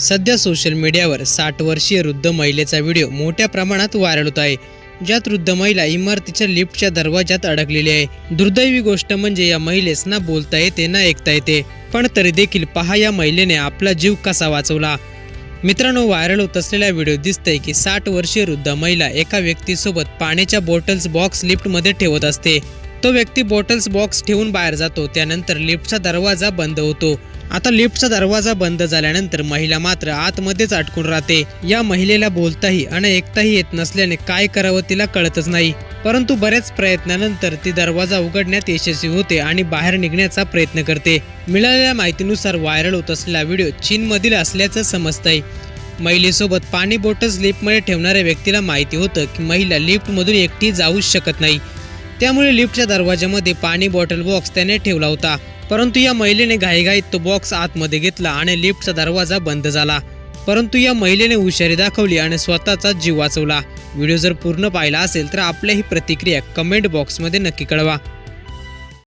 सध्या सोशल मीडियावर साठ वर्षीय वृद्ध महिलेचा व्हिडिओ मोठ्या प्रमाणात व्हायरल होत आहे. ज्यात वृद्ध महिला इमारतीच्या लिफ्टच्या दरवाजात अडकलेली आहे. दुर्दैवी गोष्ट म्हणजे या महिलेस ना बोलता येते ना ऐकता येते. पण तरी देखील पहा या महिलेने आपला जीव कसा वाचवला. मित्रांनो व्हायरल होत असलेला व्हिडिओ दिसतंय की साठ वर्षीय वृद्ध महिला एका व्यक्तीसोबत पाण्याच्या बॉटल्स बॉक्स लिफ्टमध्ये ठेवत असते. तो व्यक्ती बॉटल्स बॉक्स ठेवून बाहेर जातो त्यानंतर लिफ्टचा दरवाजा बंद होतो. आता लिफ्टचा दरवाजा बंद झाल्यानंतर महिला मात्र आतमध्येच अटकून राहते. या महिलेला बोलताही आणि ऐकताही येत नसल्याने काय करावं तिला कळतच नाही. परंतु बऱ्याच प्रयत्नानंतर ती दरवाजा उघडण्यात यशस्वी होते आणि बाहेर निघण्याचा प्रयत्न करते. मिळालेल्या माहितीनुसार व्हायरल होत असलेला व्हिडिओ चीनमधील असल्याचं समजतंय. महिलेसोबत पाणी बोटच लिफ्टमध्ये ठेवणाऱ्या व्यक्तीला माहिती होतं की महिला लिफ्टमधून एकटी जाऊच शकत नाही. त्यामुळे लिफ्टच्या दरवाजामध्ये पाणी बॉटल बॉक्स त्याने ठेवला होता. परंतु या महिलेने घाईघाईत तो बॉक्स आतमध्ये घेतला आणि लिफ्टचा दरवाजा बंद झाला. परंतु या महिलेने हुशारी दाखवली आणि स्वतःचा जीव वाचवला. व्हिडिओ जर पूर्ण पाहिला असेल तर आपल्याही प्रतिक्रिया कमेंट बॉक्समध्ये नक्की कळवा.